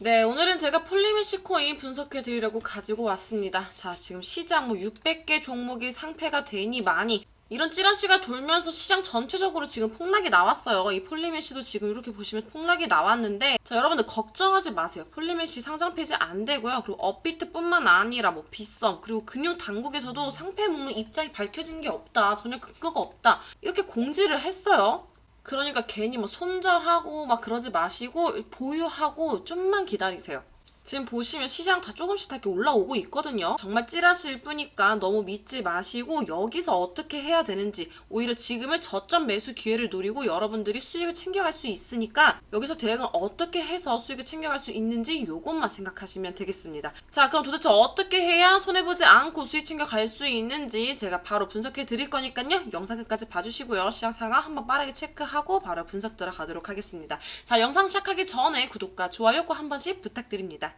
네, 오늘은 제가 폴리메시 코인 분석해 드리려고 가지고 왔습니다. 자, 지금 시장 뭐 600개 종목이 상패가 되니 많이 이런 찌라시가 돌면서 시장 전체적으로 지금 폭락이 나왔어요. 이 폴리메시도 지금 이렇게 보시면 폭락이 나왔는데 자, 여러분들 걱정하지 마세요. 폴리메시 상장 폐지 안 되고요. 그리고 업비트뿐만 아니라 뭐 빗썸 그리고 금융 당국에서도 상패 목록 입장이 밝혀진 게 없다. 전혀 근거가 없다. 이렇게 공지를 했어요. 그러니까 괜히 뭐 손절하고 막 그러지 마시고 보유하고 좀만 기다리세요. 지금 보시면 시장 다 조금씩 다 이렇게 올라오고 있거든요. 정말 찌라실 뿐이니까 너무 믿지 마시고 여기서 어떻게 해야 되는지 오히려 지금을 저점 매수 기회를 노리고 여러분들이 수익을 챙겨갈 수 있으니까 여기서 대응을 어떻게 해서 수익을 챙겨갈 수 있는지 요것만 생각하시면 되겠습니다. 자 그럼 도대체 어떻게 해야 손해보지 않고 수익 챙겨갈 수 있는지 제가 바로 분석해 드릴 거니까요. 영상 끝까지 봐주시고요. 시장 상황 한번 빠르게 체크하고 바로 분석 들어가도록 하겠습니다. 자 영상 시작하기 전에 구독과 좋아요 꼭 한 번씩 부탁드립니다.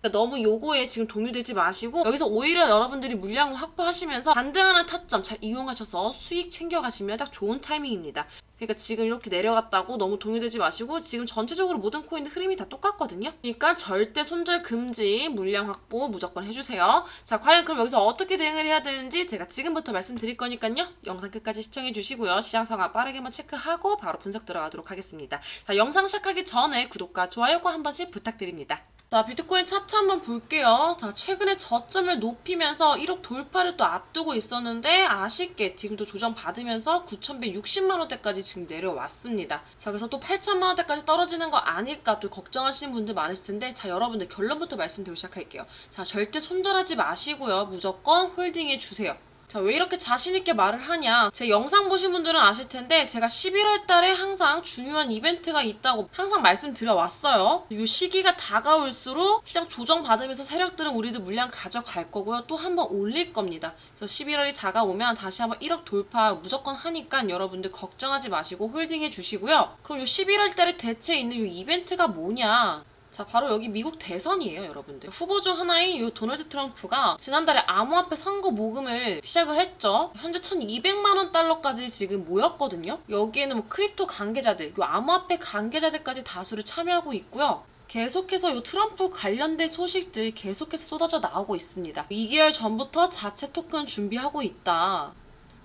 그러니까 너무 요거에 지금 동요되지 마시고 여기서 오히려 여러분들이 물량을 확보하시면서 반등하는 타점 잘 이용하셔서 수익 챙겨가시면 딱 좋은 타이밍입니다. 그러니까 지금 이렇게 내려갔다고 너무 동요되지 마시고 지금 전체적으로 모든 코인의 흐름이 다 똑같거든요. 그러니까 절대 손절 금지, 물량 확보 무조건 해주세요. 자, 과연 그럼 여기서 어떻게 대응을 해야 되는지 제가 지금부터 말씀드릴 거니까요. 영상 끝까지 시청해 주시고요. 시장 상황 빠르게만 체크하고 바로 분석 들어가도록 하겠습니다. 자, 영상 시작하기 전에 구독과 좋아요 꼭한 번씩 부탁드립니다. 자, 비트코인 차트 한번 볼게요. 자, 최근에 저점을 높이면서 1억 돌파를 또 앞두고 있었는데 아쉽게 지금도 조정 받으면서 9,160만 원대까지 지금 내려왔습니다. 자, 그래서 또 8천만 원대까지 떨어지는 거 아닐까 또 걱정하시는 분들 많으실 텐데 자, 여러분들 결론부터 말씀드리고 시작할게요. 자, 절대 손절하지 마시고요. 무조건 홀딩해 주세요. 자, 왜 이렇게 자신있게 말을 하냐? 제 영상 보신 분들은 아실 텐데, 제가 11월 달에 항상 중요한 이벤트가 있다고 항상 말씀드려왔어요. 이 시기가 다가올수록 시장 조정받으면서 세력들은 우리도 물량 가져갈 거고요. 또 한번 올릴 겁니다. 그래서 11월이 다가오면 다시 한번 1억 돌파 무조건 하니까 여러분들 걱정하지 마시고 홀딩해 주시고요. 그럼 이 11월 달에 대체 있는 이 이벤트가 뭐냐? 자, 바로 여기 미국 대선이에요, 여러분들. 후보 중 하나인 이 도널드 트럼프가 지난달에 암호화폐 선거 모금을 시작을 했죠. 현재 1200만 원 달러까지 지금 모였거든요. 여기에는 뭐 크립토 관계자들, 이 암호화폐 관계자들까지 다수를 참여하고 있고요. 계속해서 이 트럼프 관련된 소식들 계속해서 쏟아져 나오고 있습니다. 2개월 전부터 자체 토큰 준비하고 있다.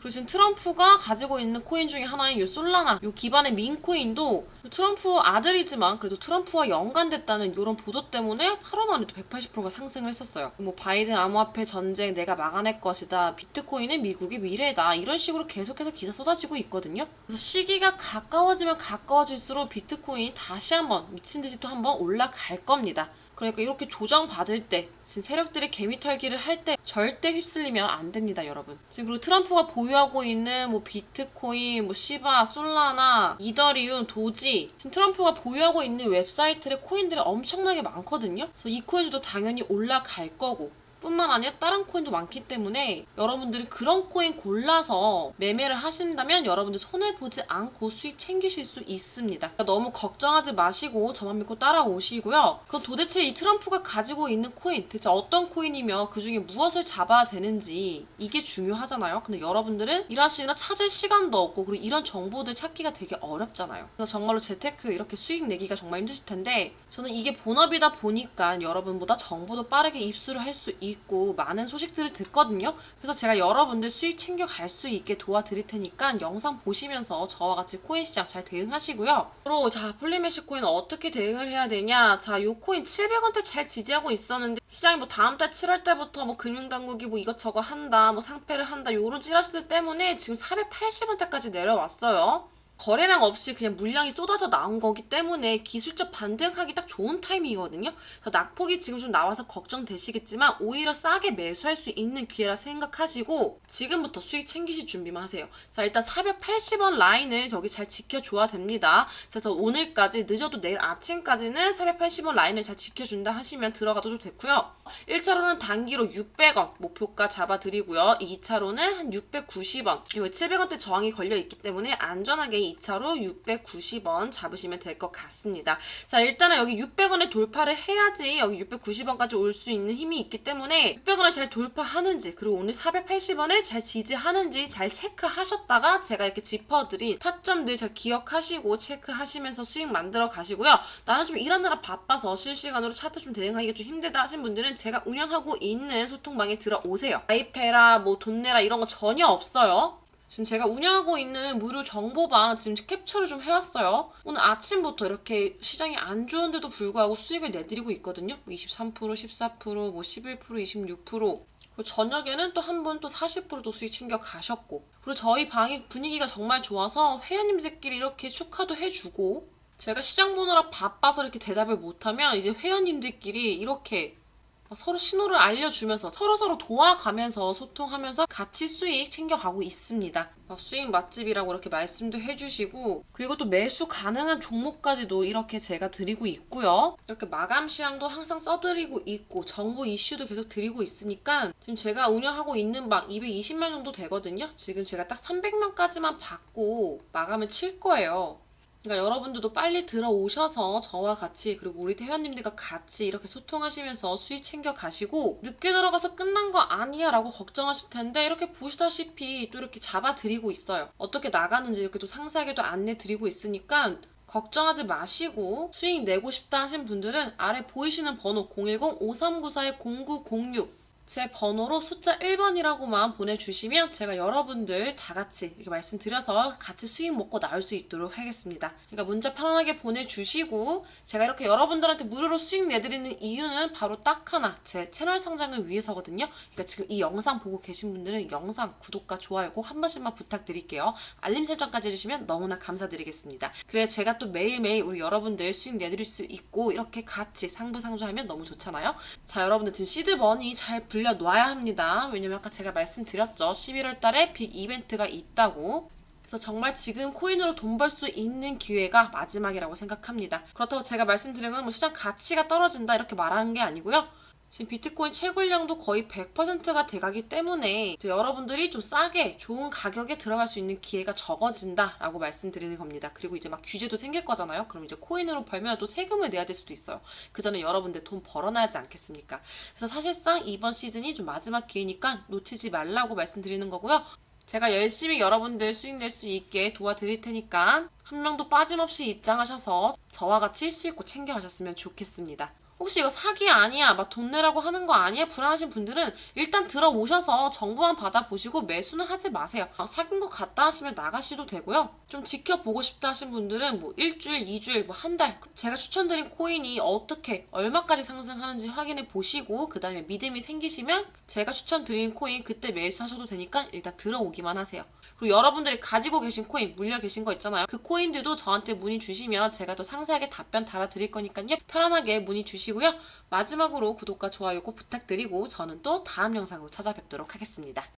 그리고 지금 트럼프가 가지고 있는 코인 중에 하나인 이 솔라나, 이 기반의 민코인도 트럼프 아들이지만 그래도 트럼프와 연관됐다는 이런 보도 때문에 하루 만에도 180%가 상승을 했었어요. 뭐 바이든 암호화폐 전쟁 내가 막아낼 것이다. 비트코인은 미국의 미래다. 이런 식으로 계속해서 기사 쏟아지고 있거든요. 그래서 시기가 가까워지면 가까워질수록 비트코인이 다시 한번 미친 듯이 또 한번 올라갈 겁니다. 그러니까 이렇게 조정 받을 때 지금 세력들이 개미 털기를 할 때 절대 휩쓸리면 안 됩니다, 여러분. 지금 그리고 트럼프가 보유하고 있는 뭐 비트코인, 뭐 시바, 솔라나, 이더리움, 도지 지금 트럼프가 보유하고 있는 웹사이트의 코인들이 엄청나게 많거든요. 그래서 이 코인들도 당연히 올라갈 거고 뿐만 아니라 다른 코인도 많기 때문에 여러분들이 그런 코인 골라서 매매를 하신다면 여러분들 손해보지 않고 수익 챙기실 수 있습니다. 너무 걱정하지 마시고 저만 믿고 따라오시고요. 그럼 도대체 이 트럼프가 가지고 있는 코인 대체 어떤 코인이며 그 중에 무엇을 잡아야 되는지 이게 중요하잖아요. 근데 여러분들은 일하시느라 찾을 시간도 없고 그리고 이런 정보들 찾기가 되게 어렵잖아요. 그래서 정말로 재테크 이렇게 수익 내기가 정말 힘드실 텐데 저는 이게 본업이다 보니까 여러분보다 정보도 빠르게 입수를 할 수 있고 많은 소식들을 듣거든요. 그래서 제가 여러분들 수익 챙겨 갈 수 있게 도와드릴 테니까 영상 보시면서 저와 같이 코인 시장 잘 대응하시고요. 그리고 자 폴리메시 코인 어떻게 대응을 해야 되냐? 자 요 코인 700원대 잘 지지하고 있었는데 시장이 뭐 다음 달 7월 달부터 뭐 금융당국이 뭐 이것저것 한다, 뭐 상패를 한다 요런 찌라시들 때문에 지금 480원대까지 내려왔어요. 거래량 없이 그냥 물량이 쏟아져 나온 거기 때문에 기술적 반등하기 딱 좋은 타이밍이거든요. 그래서 낙폭이 지금 좀 나와서 걱정되시겠지만 오히려 싸게 매수할 수 있는 기회라 생각하시고 지금부터 수익 챙기실 준비만 하세요. 자 일단 480원 라인을 저기 잘 지켜줘야 됩니다. 그래서 오늘까지 늦어도 내일 아침까지는 480원 라인을 잘 지켜준다 하시면 들어가도 됐고요. 1차로는 단기로 600원 목표가 잡아드리고요. 2차로는 한 690원. 이거 700원대 저항이 걸려 있기 때문에 안전하게 2차로 690원 잡으시면 될 것 같습니다. 자, 일단은 여기 600원에 돌파를 해야지 여기 690원까지 올 수 있는 힘이 있기 때문에 600원을 잘 돌파하는지 그리고 오늘 480원을 잘 지지하는지 잘 체크하셨다가 제가 이렇게 짚어드린 타점들 잘 기억하시고 체크하시면서 수익 만들어 가시고요. 나는 좀 일하느라 바빠서 실시간으로 차트 좀 대응하기가 좀 힘들다 하신 분들은 제가 운영하고 있는 소통방에 들어오세요. 가입해라, 뭐 돈 내라 이런 거 전혀 없어요. 지금 제가 운영하고 있는 무료 정보방 지금 캡처를 좀 해왔어요. 오늘 아침부터 이렇게 시장이 안 좋은데도 불구하고 수익을 내드리고 있거든요. 뭐 23%, 14%, 뭐 11%, 26%. 그리고 저녁에는 또 한 분 또 40%도 수익 챙겨 가셨고. 그리고 저희 방이 분위기가 정말 좋아서 회원님들끼리 이렇게 축하도 해주고. 제가 시장 보느라 바빠서 이렇게 대답을 못하면 이제 회원님들끼리 이렇게 서로 신호를 알려주면서 서로서로 도와가면서 소통하면서 같이 수익 챙겨가고 있습니다. 어, 수익 맛집이라고 이렇게 말씀도 해주시고 그리고 또 매수 가능한 종목까지도 이렇게 제가 드리고 있고요. 이렇게 마감 시황도 항상 써드리고 있고 정보 이슈도 계속 드리고 있으니까 지금 제가 운영하고 있는 방 220명 정도 되거든요. 지금 제가 딱 300명까지만 받고 마감을 칠 거예요. 그러니까 여러분들도 빨리 들어오셔서 저와 같이 그리고 우리 회원님들과 같이 이렇게 소통하시면서 수익 챙겨 가시고 늦게 들어가서 끝난 거 아니야 라고 걱정하실 텐데 이렇게 보시다시피 또 이렇게 잡아 드리고 있어요. 어떻게 나가는지 이렇게 또 상세하게도 안내 드리고 있으니까 걱정하지 마시고 수익 내고 싶다 하신 분들은 아래 보이시는 번호 010-5394-0906 제 번호로 숫자 1번이라고만 보내주시면 제가 여러분들 다 같이 이렇게 말씀드려서 같이 수익 먹고 나올 수 있도록 하겠습니다. 그러니까 문자 편안하게 보내주시고 제가 이렇게 여러분들한테 무료로 수익 내드리는 이유는 바로 딱 하나 제 채널 성장을 위해서거든요. 그러니까 지금 이 영상 보고 계신 분들은 영상 구독과 좋아요 꼭 한 번씩만 부탁드릴게요. 알림 설정까지 해주시면 너무나 감사드리겠습니다. 그래야 제가 또 매일매일 우리 여러분들 수익 내드릴 수 있고 이렇게 같이 상부상조하면 너무 좋잖아요. 자 여러분들 지금 시드머니 잘 불 려놔야 합니다. 왜냐면 아까 제가 말씀드렸죠. 11월 달에 빅 이벤트가 있다고. 그래서 정말 지금 코인으로 돈 벌 수 있는 기회가 마지막이라고 생각합니다. 그렇다고 제가 말씀드린 건 뭐 시장 가치가 떨어진다 이렇게 말하는 게 아니고요. 지금 비트코인 채굴량도 거의 100%가 돼가기 때문에 여러분들이 좀 싸게 좋은 가격에 들어갈 수 있는 기회가 적어진다라고 말씀드리는 겁니다. 그리고 이제 막 규제도 생길 거잖아요. 그럼 이제 코인으로 팔면 또 세금을 내야 될 수도 있어요. 그 전에 여러분들 돈 벌어놔야 하지 않겠습니까? 그래서 사실상 이번 시즌이 좀 마지막 기회니까 놓치지 말라고 말씀드리는 거고요. 제가 열심히 여러분들 수익 낼 수 있게 도와드릴 테니까 한 명도 빠짐없이 입장하셔서 저와 같이 수익고 챙겨가셨으면 좋겠습니다. 혹시 이거 사기 아니야, 막 돈 내라고 하는 거 아니야? 불안하신 분들은 일단 들어오셔서 정보만 받아보시고 매수는 하지 마세요. 아, 사귄 것 같다 하시면 나가셔도 되고요. 좀 지켜보고 싶다 하신 분들은 뭐 일주일, 이주일, 뭐 한 달. 제가 추천드린 코인이 어떻게, 얼마까지 상승하는지 확인해 보시고, 그 다음에 믿음이 생기시면 제가 추천드린 코인 그때 매수하셔도 되니까 일단 들어오기만 하세요. 그리고 여러분들이 가지고 계신 코인, 물려 계신 거 있잖아요. 그 코인들도 저한테 문의 주시면 제가 더 상세하게 답변 달아드릴 거니까요. 편안하게 문의 주시고요. 마지막으로 구독과 좋아요 꼭 부탁드리고 저는 또 다음 영상으로 찾아뵙도록 하겠습니다.